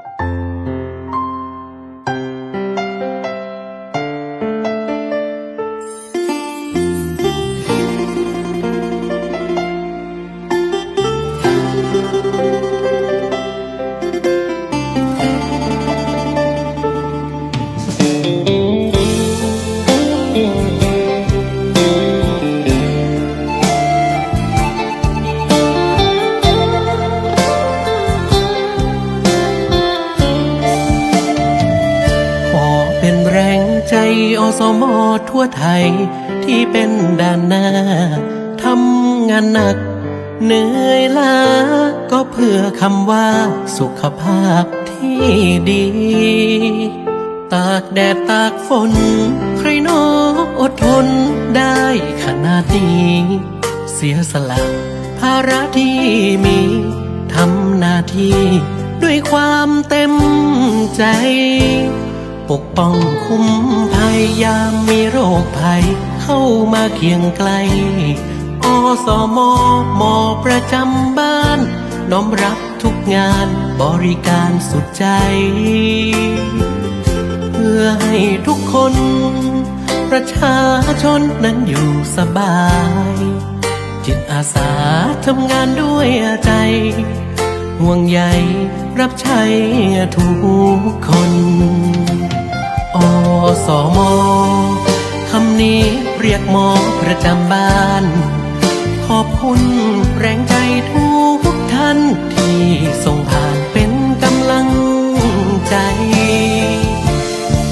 ข อสมอทั่วไทยที่เป็นด่านหน้าทำงานหนัก เหนื่อยล้าก็เพื่อคำว่าสุขภาพที่ดี ตากแดดตากฝน ใครนออดทนได้ขนาดนี้เสียสละภาระที่มีทำหน้าที่ด้วยความเต็มใจ ปกป้องคุ้มภัยยามมีโรคภัย เข้ามาเคียงไกล อสมหมอประจำบ้าน น้อมรับทุกงานบริการสุดใจ เพื่อให้ทุกคน ประชาชนนั้นอยู่สบาย จิตอาสาทำงานด้วยใจห่วงใยรับใช้ทุกคน มคำนี้เรียกหมอประจำบ้าน ขอบคุณแรงใจทุกท่านที่ส่งผ่านเป็นกำลังใจ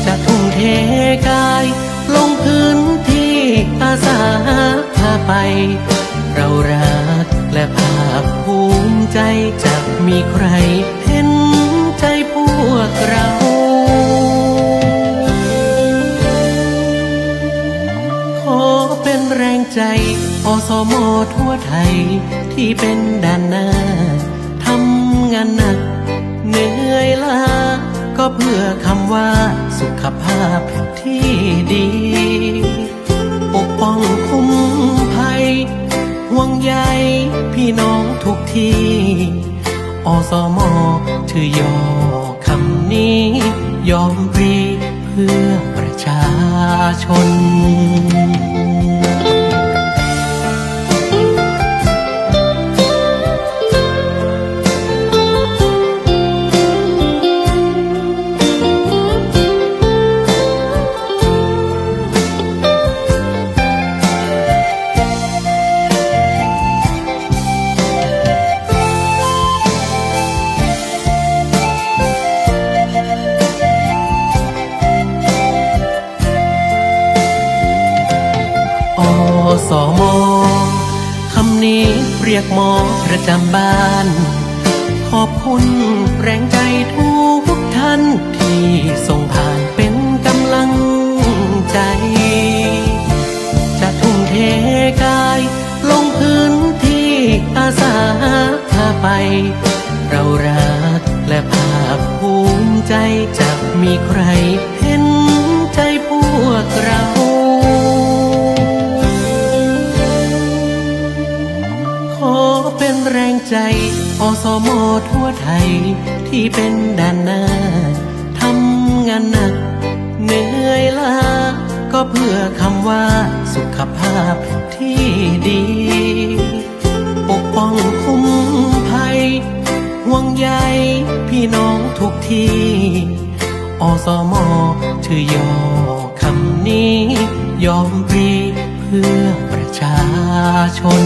จะทุ่มเทกาย ลงพื้นที่อาสาพาไป เรารักและภาคภูมิใจจะมีใครเห็นใจพวกเรา แรงใจ อสมทั่วไทย ที่เป็นด่านหน้าทำงานหนัก เหนื่อยล้าก็เพื่อคำว่าสุขภาพที่ดี ปกป้องคุ้มภัย ห่วงใยพี่น้องทุกที่ อสมถือย่อคำนี้ ยอมปรีเพื่อประชาชน สมคำนี้เรียกหมอประจำบ้าน ขอบคุณแรงใจทุกท่านที่ส่งผ่านเป็นกำลังใจ จะทุ่มเทกาย ลงพื้นที่อาสาพาไป เรารักและภาคภูมิใจจะมีใครเห็นใจพวกเรา เป็นแรงใจ อสมทั่วไทย ที่เป็นด่านหน้าทำงานหนัก เหนื่อยล้าก็เพื่อคำว่าสุขภาพที่ดี ปกป้องคุ้มภัย ห่วงใยพี่น้องทุกที่อสมถือย่อคำนี้ ยอมปรีเพื่อประชาชน